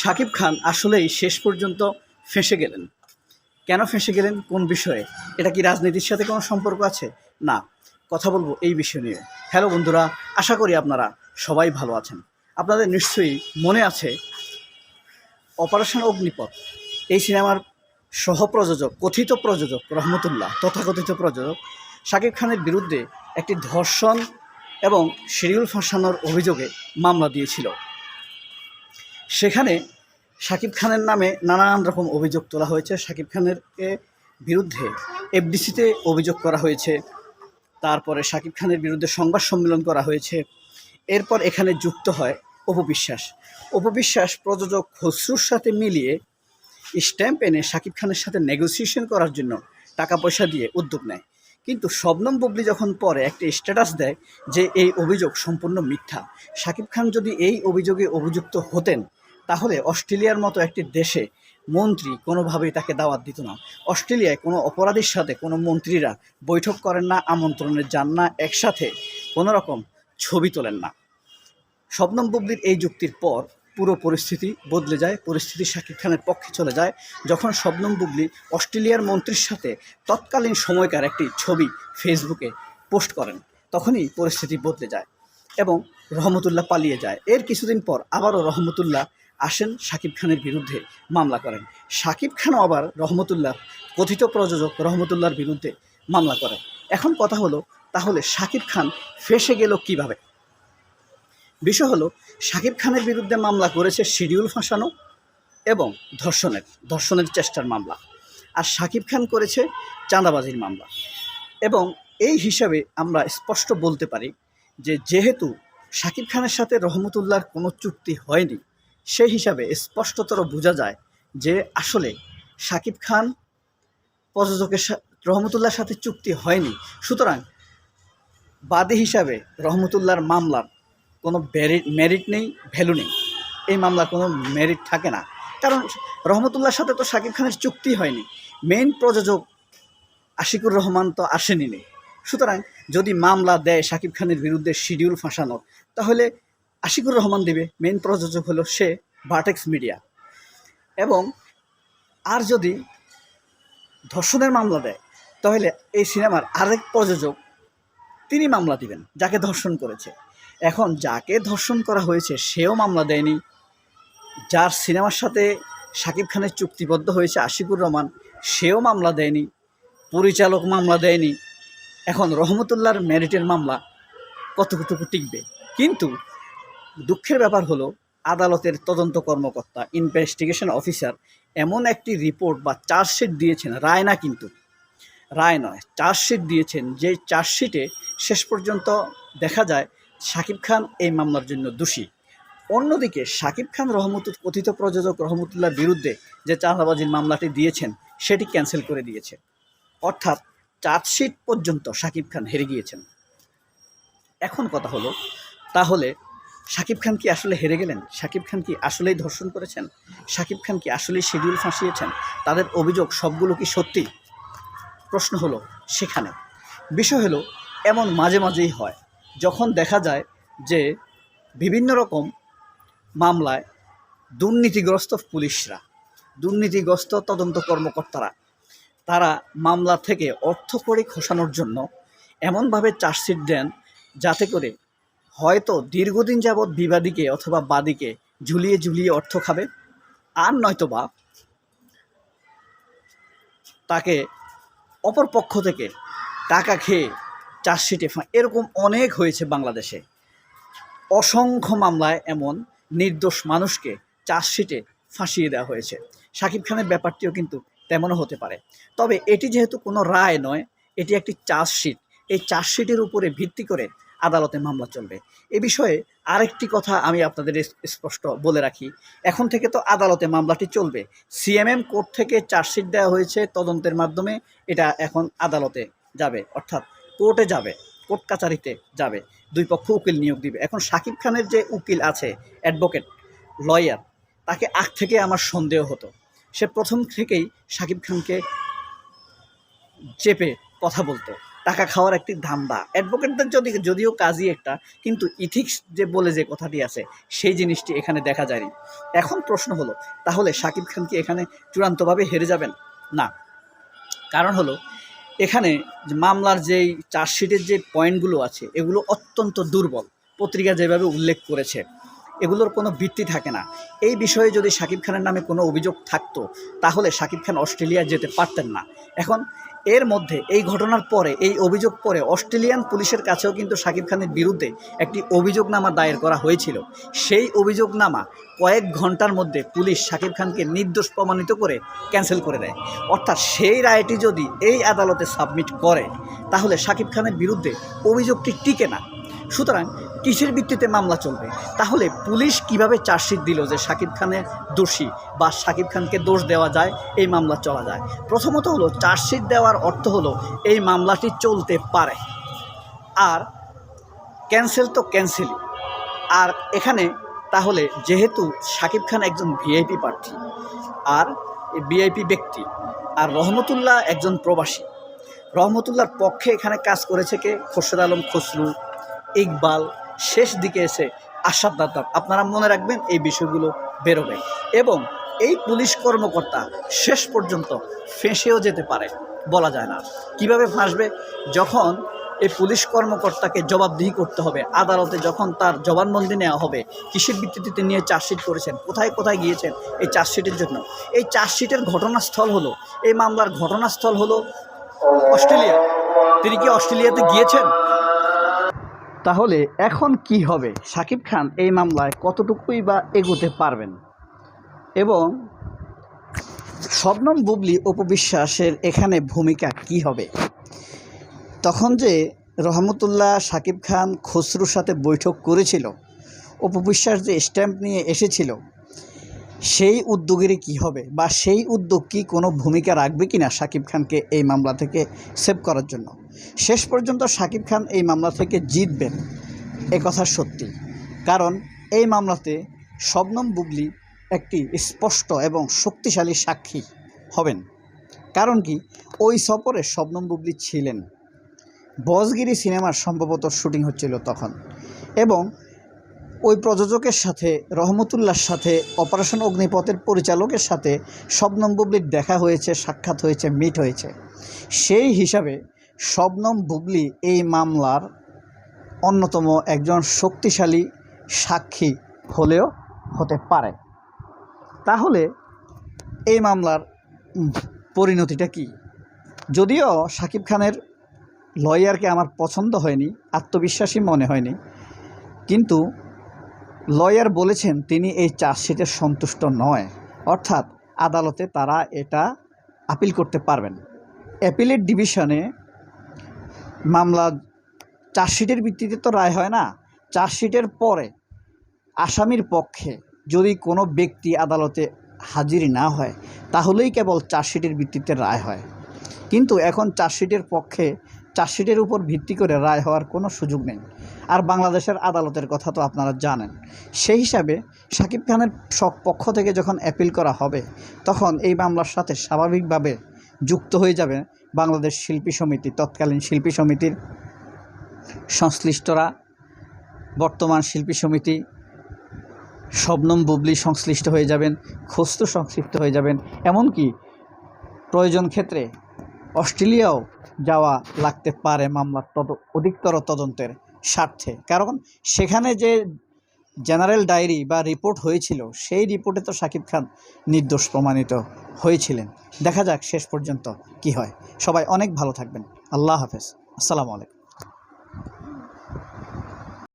শাকিব খান আসলেই শেষ পর্যন্ত ফেঁসে গেলেন। কেন ফেঁসে গেলেন? কোন বিষয়ে? এটা কি রাজনীতির সাথে কোনো সম্পর্ক আছে? না। কথা বলব এই বিষয় নিয়ে। হ্যালো বন্ধুরা, আশা করি আপনারা সবাই ভালো আছেন। আপনাদের নিশ্চয়ই মনে আছে, অপারেশন অগ্নিপথ, এই সিনেমার সহপ্রযোজক, কথিত প্রযোজক রহমতুল্লাহ, তথাকথিত প্রযোজক শাকিব খানের বিরুদ্ধে একটি ধর্ষণ এবং শিডিউল ফাঁসানোর অভিযোগে মামলা দিয়েছিল। সেখানে শাকিব খানের নামে নানান রকম অভিযোগ তোলা হয়েছে। শাকিব খানের বিরুদ্ধে এফডিসিতে অভিযোগ করা হয়েছে। তারপরে শাকিব খানের বিরুদ্ধে সংবাদ সম্মেলন করা হয়েছে। এরপর এখানে যুক্ত হয় অপবিশ্বাস অপবিশ্বাস প্রযোজক খসরুর সাথে মিলিয়ে স্ট্যাম্প এনে শাকিব খানের সাথে নেগোসিয়েশন করার জন্য টাকা পয়সা দিয়ে উদ্যোগ নেয়। কিন্তু শবনম বুবলি যখন পরে একটা স্ট্যাটাস দেয় যে এই অভিযোগ সম্পূর্ণ মিথ্যা, শাকিব খান যদি এই অভিযোগে অভিযুক্ত হতেন তাহলে অস্ট্রেলিয়ার মতো একটি দেশে মন্ত্রী কোনোভাবেই তাকে দাওয়াত দিত না। অস্ট্রেলিয়ায় কোনো অপরাধীর সাথে কোনো মন্ত্রীরা বৈঠক করেন না, আমন্ত্রণে যান না, একসাথে কোনো রকম ছবি তোলেন না। শবনম বুবলির এই যুক্তির পর পুরো পরিস্থিতি বদলে যায়, পরিস্থিতি শাকিব খানের পক্ষে চলে যায়। যখন শবনম বুবলি অস্ট্রেলিয়ার মন্ত্রীর সাথে তৎকালীন সময়কার একটি ছবি ফেসবুকে পোস্ট করেন, তখনই পরিস্থিতি বদলে যায় এবং রহমতুল্লাহ পালিয়ে যায়। এর কিছুদিন পর আবারও রহমতুল্লাহ আসেন শাকিব খানের বিরুদ্ধে মামলা করেন। শাকিব খানও আবার রহমতুল্লাহ, কথিত প্রযোজক রহমতুল্লাহর বিরুদ্ধে মামলা করেন। এখন কথা হলো, তাহলে শাকিব খান ফেসে গেল কীভাবে? বিষয় হলো, শাকিব খানের বিরুদ্ধে মামলা করেছে শিডিউল ফাঁসানো এবং ধর্ষণের ধর্ষণের চেষ্টার মামলা। আর শাকিব খান করেছে চাঁদাবাজির মামলা। এবং এই হিসাবে আমরা স্পষ্ট বলতে পারি যে, যেহেতু শাকিব খানের সাথে রহমতুল্লাহর কোনো চুক্তি হয়নি সেই হিসাবে স্পষ্টতর বোঝা যায় যে আসলে শাকিব খান প্রযোজকের রহমতুল্লাহর সাথে চুক্তি হয়নি। সুতরাং বাদী হিসাবে রহমতুল্লাহর মামলার কোনো মেরিট নেই ভ্যালু নেই। এই মামলার কোনো মেরিট থাকে না। কারণ রহমতুল্লাহর সাথে তো শাকিব খানের চুক্তি হয়নি। মেইন প্রযোজক আশিকুর রহমান তো আসেনি নেই সুতরাং যদি মামলা দেয় শাকিব খানের বিরুদ্ধে শিডিউল ফাঁসানোর, তাহলে আশিকুর রহমান দেবে মেইন প্রযোজক হলো সে ভার্টেক্স মিডিয়া এবং আর যদি ধর্ষণের মামলা দেয়, তাহলে এই সিনেমার আরেক প্রযোজক তিনি মামলা দিবেন, যাকে ধর্ষণ করেছে। এখন যাকে ধর্ষণ করা হয়েছে, সেও মামলা দেয়নি। যার সিনেমার সাথে শাকিব খানের চুক্তিবদ্ধ হয়েছে আশিকুর রহমান, সেও মামলা দেয়নি। পরিচালক মামলা দেয়নি। এখন রহমতুল্লাহর মেরিটের মামলা কতটুকু টিকবে? কিন্তু দুঃখের ব্যাপার হলো, আদালতের তদন্ত কর্মকর্তা ইনভেস্টিগেশন অফিসার এমন একটি রিপোর্ট বা চার্জশিট দিয়েছেন, রায় না কিন্তু। রায় নয় চার্জশিট দিয়েছেন, যে চার্জশিটে শেষ পর্যন্ত দেখা যায় শাকিব খান এই মামলার জন্য দোষী। অন্যদিকে শাকিব খান রহমতুল, কথিত প্রযোজক রহমতুল্লাহর বিরুদ্ধে যে চাঁদাবাজির মামলাটি দিয়েছেন, সেটি ক্যান্সেল করে দিয়েছে। অর্থাৎ চার্জশিট পর্যন্ত শাকিব খান হেরে গিয়েছেন। এখন কথা হলো, তাহলে শাকিব খান কি আসলে হেরে গেলেন? শাকিব খান কি আসলেই ধর্ষণ করেছেন? শাকিব খান কি আসলেই শিডিউল ফাঁসিয়েছেন? তাদের অভিযোগ সবগুলো কি সত্যি? প্রশ্ন হলো সেখানে। বিষয় হলো, এমন মাঝে মাঝেই হয়, যখন দেখা যায় যে বিভিন্ন রকম মামলায় দুর্নীতিগ্রস্ত পুলিশরা, দুর্নীতিগ্রস্ত তদন্ত কর্মকর্তারা, তারা মামলা থেকে অর্থ করে খসানোর জন্য এমনভাবে চার্জশিট দেন যাতে করে হয়তো দীর্ঘদিন যাবৎ বিবাদীকে অথবা বাদীকে ঝুলিয়ে ঝুলিয়ে অর্থ খাবে, আর নয়তোবা তাকে অপর পক্ষ থেকে টাকা খেয়ে চার্জশিটে ফা- এরকম অনেক হয়েছে বাংলাদেশে। অসংখ্য মামলায় এমন নির্দোষ মানুষকে চার্জশিটে ফাঁসিয়ে দেওয়া হয়েছে। শাকিব খানের ব্যাপারটিও কিন্তু তেমনও হতে পারে। তবে এটি যেহেতু কোনো রায় নয়, এটি একটি চার্জশিট। এই চার্জশিটের উপরে ভিত্তি করে আদালতে মামলা চলবে। এ বিষয়ে আরেকটি কথা আমি আপনাদের স্পষ্ট বলে রাখি। এখন থেকে তো আদালতে মামলাটি চলবে। সিএমএম কোর্ট থেকে চার্জশিট দেওয়া হয়েছে তদন্তের মাধ্যমে। এটা এখন আদালতে যাবে, অর্থাৎ কোর্টে যাবে, কোর্ট কাচারিতে যাবে। দুই পক্ষ উকিল নিয়োগ দিবে। এখন শাকিব খানের যে উকিল আছে, অ্যাডভোকেট, লয়ার, তাকে আগ থেকে আমার সন্দেহ হতো। সে প্রথম থেকেই শাকিব খানকে চেপে কথা বলতো। টাকা খাওয়ার একটি ধান্দা। অ্যাডভোকেটদের যদি, যদিও কাজই একটা, কিন্তু ইথিক্স যে বলে যে কথাটি আছে, সেই জিনিসটি এখানে দেখা যায়নি। এখন প্রশ্ন হলো, তাহলে শাকিব খান কি এখানে চূড়ান্তভাবে হেরে যাবেন? না। কারণ হলো, এখানে মামলার যেই চার্জশিটের যে পয়েন্টগুলো আছে, এগুলো অত্যন্ত দুর্বল। পত্রিকা যেভাবে উল্লেখ করেছে, এগুলোর কোনো ভিত্তি থাকে না। এই বিষয়ে যদি শাকিব খানের নামে কোনো অভিযোগ থাকতো, তাহলে শাকিব খান অস্ট্রেলিয়া যেতে পারতেন না। এখন এর মধ্যে এই ঘটনার পরে, এই অভিযোগ পরে অস্ট্রেলিয়ান পুলিশের কাছেও কিন্তু শাকিব খানের বিরুদ্ধে একটি অভিযোগনামা দায়ের করা হয়েছিল। সেই অভিযোগনামা কয়েক ঘণ্টার মধ্যে পুলিশ শাকিব খানকে নির্দোষ প্রমাণিত করে ক্যান্সেল করে দেয়। অর্থাৎ সেই রায়টি যদি এই আদালতে সাবমিট করে, তাহলে শাকিব খানের বিরুদ্ধে অভিযোগটি টিকে না। সুতরাং কিসের ভিত্তিতে মামলা চলবে? তাহলে পুলিশ কীভাবে চার্জশিট দিল যে শাকিব খানের দোষী বা শাকিব খানকে দোষ দেওয়া যায়, এই মামলা চলা যায়? প্রথমত হলো, চার্জশিট দেওয়ার অর্থ হলো, এই মামলাটি চলতে পারে। আর ক্যান্সেল তো ক্যান্সেলই। আর এখানে তাহলে যেহেতু শাকিব খান একজন ভিআইপি প্রার্থী, আর ভিআইপি ব্যক্তি, আর রহমতুল্লাহ একজন প্রবাসী, রহমতুল্লাহর পক্ষে এখানে কাজ করেছে কে? খোরশেদ আলম খসরু, ইকবাল শেষ দিকে এসে আশাদ দাতার, আপনারা মনে রাখবেন এই বিষয়গুলো বেরোবে। এবং এই পুলিশ কর্মকর্তা শেষ পর্যন্ত ফেঁসেও যেতে পারে, বলা যায় না। কীভাবে ফাঁসবে? যখন এই পুলিশ কর্মকর্তাকে জবাবদিহি করতে হবে, আদালতে যখন তার জবানবন্দি নেওয়া হবে, কিসের ভিত্তিতে তিনি চার্জশিট করেছেন, কোথায় কোথায় গিয়েছেন এই চার্জশিটের জন্য? এই চার্জশিটের ঘটনাস্থল হলো, এই মামলার ঘটনাস্থল হলো অস্ট্রেলিয়া। তিনি কি অস্ট্রেলিয়াতে গিয়েছেন? তাহলে এখন কি হবে? সাকিব খান এই মামলায় কতটুকুই বা এগোতে পারবেন? এবং শবনম বুবলি উপবিশ্বাসের এখানে ভূমিকা কি হবে? তখন যে রহমতুল্লাহ সাকিব খান খসরুর সাথে বৈঠক করেছিল উপবিশ্বাস যে স্ট্যাম্প নিয়ে এসেছিল, সেই উদ্যোগেরই কি হবে? বা সেই উদ্যোগ কি কোনো ভূমিকা রাখবে কি না সাকিব খানকে এই মামলা থেকে সেভ করার জন্য? শেষ পর্যন্ত সাকিব খান এই মামলা থেকে জিতবেন, এ কথা সত্যি। কারণ এই মামলাতে শবনম বুবলি একটি স্পষ্ট এবং শক্তিশালী সাক্ষী হবেন। কারণ কি? ওই সফরে শবনম বুবলি ছিলেন। বসগিরি সিনেমার সম্ভবত শুটিং হচ্ছিল তখন। এবং ওই প্রযোজকের সাথে রহমতুল্লার সাথে, অপারেশন অগ্নিপথের পরিচালকের সাথে শবনম বুবলির দেখা হয়েছে, সাক্ষাৎ হয়েছে, মিট হয়েছে। সেই হিসাবে শবনম বুবলি এই মামলার অন্যতম একজন শক্তিশালী সাক্ষী হলেও হতে পারে। তাহলে এই মামলার পরিণতিটা কি? যদিও সাকিব খানের লয়ারকে আমার পছন্দ হয়নি, আত্মবিশ্বাসী মনে হয়নি, কিন্তু লয়ার বলেছেন তিনি এই চার্জশিটে সন্তুষ্ট নয়, অর্থাৎ আদালতে তারা এটা আপিল করতে পারবেন। অ্যাপিলেট ডিভিশনে মামলা চার্জশিটের ভিত্তিতে তো রায় হয় না। চার্জশিটের পরে আসামির পক্ষে যদি কোনো ব্যক্তি আদালতে হাজির না হয়, তাহলেই কেবল চার্জশিটের ভিত্তিতে রায় হয়। কিন্তু এখন চার্জশিটের পক্ষে চার্জশিটের উপর ভিত্তি করে রায় হওয়ার কোনো সুযোগ নেই। আর বাংলাদেশের আদালতের কথা তো আপনারা জানেন। সেই হিসাবে সাকিব খানের পক্ষ থেকে যখন অ্যাপিল করা হবে, তখন এই মামলার সাথে স্বাভাবিকভাবে যুক্ত হয়ে যাবে বাংলাদেশ শিল্পী সমিতি, তৎকালীন শিল্পী সমিতির সংশ্লিষ্টরা, বর্তমান শিল্পী সমিতি শবনম বুবলি সংশ্লিষ্ট হয়ে যাবেন, খস্তু সংশ্লিষ্ট হয়ে যাবেন। এমনকি প্রয়োজন ক্ষেত্রে অস্ট্রেলিয়াও যাওয়া লাগতে পারে মামলার তদ, অধিকতর তদন্তের স্বার্থে। কারণ সেখানে যে জেনারেল ডায়েরি বা রিপোর্ট হয়েছিল, সেই রিপোর্টে তো সাকিব খান নির্দোষ প্রমাণিত হয়েছিলেন। দেখা যাক শেষ পর্যন্ত কি হয়। সবাই অনেক ভালো থাকবেন। আল্লাহ হাফেজ। আসসালামু আলাইকুম।